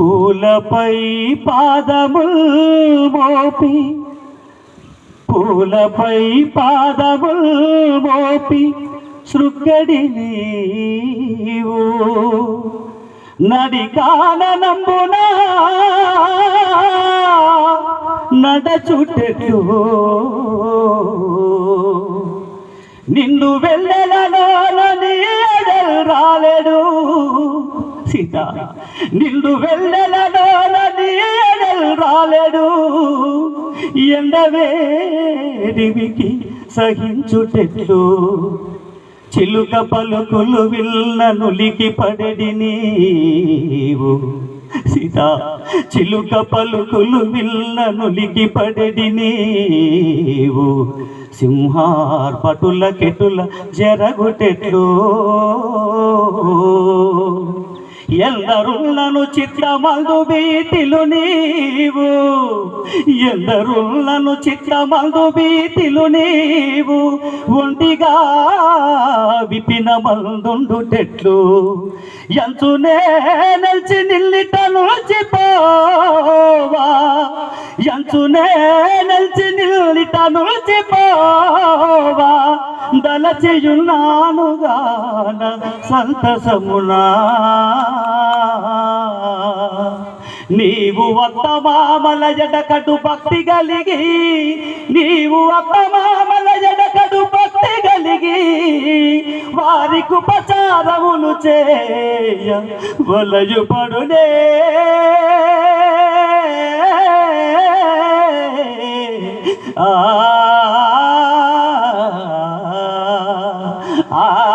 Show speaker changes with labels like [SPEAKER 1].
[SPEAKER 1] పూలపై పాదముల్ మోపి పూలపై పాదముల్ మోపి సృగ్గడి నీవు. నడికాన కాననంబునా నడచుటెట్లు. నిన్ను వెళ్ళెలలోని నీ రాలేడు. సీత. నిన్ను వెళ్ళెలలోని ఎడలు రాలేడు. ఎండవేడివికి సహించుటెట్లు. చిలుక పలుకులు విల్ల నులికి పడడి నీవు. సీత చిలుక పలుకులు విల్ల నులికి పడడి నీవు. సింహార్ పటుల కెటుల జరగుటెట్లు. ఎందరులను చిత్రమందు బీతిలు నీవు. ఎందరులను చిత్రమందు బీతిలు నీవు. ఒంటిగా విపిన మందుండుటెట్లు ఎంచునే నిలిచి నిల్లిట నిలిచిపోవా ఎంచునే నిలిచి నిల్లిట నిలిచిపోవా దలచియున్నానుగాన సంతసమునా. నీవు అత్తమామల జడకటు భక్తి కలిగి నీవు అత్తమామల జడకటు భక్తి కలిగి వారికి ఉపచారములు చేయ వలయు పడునే आ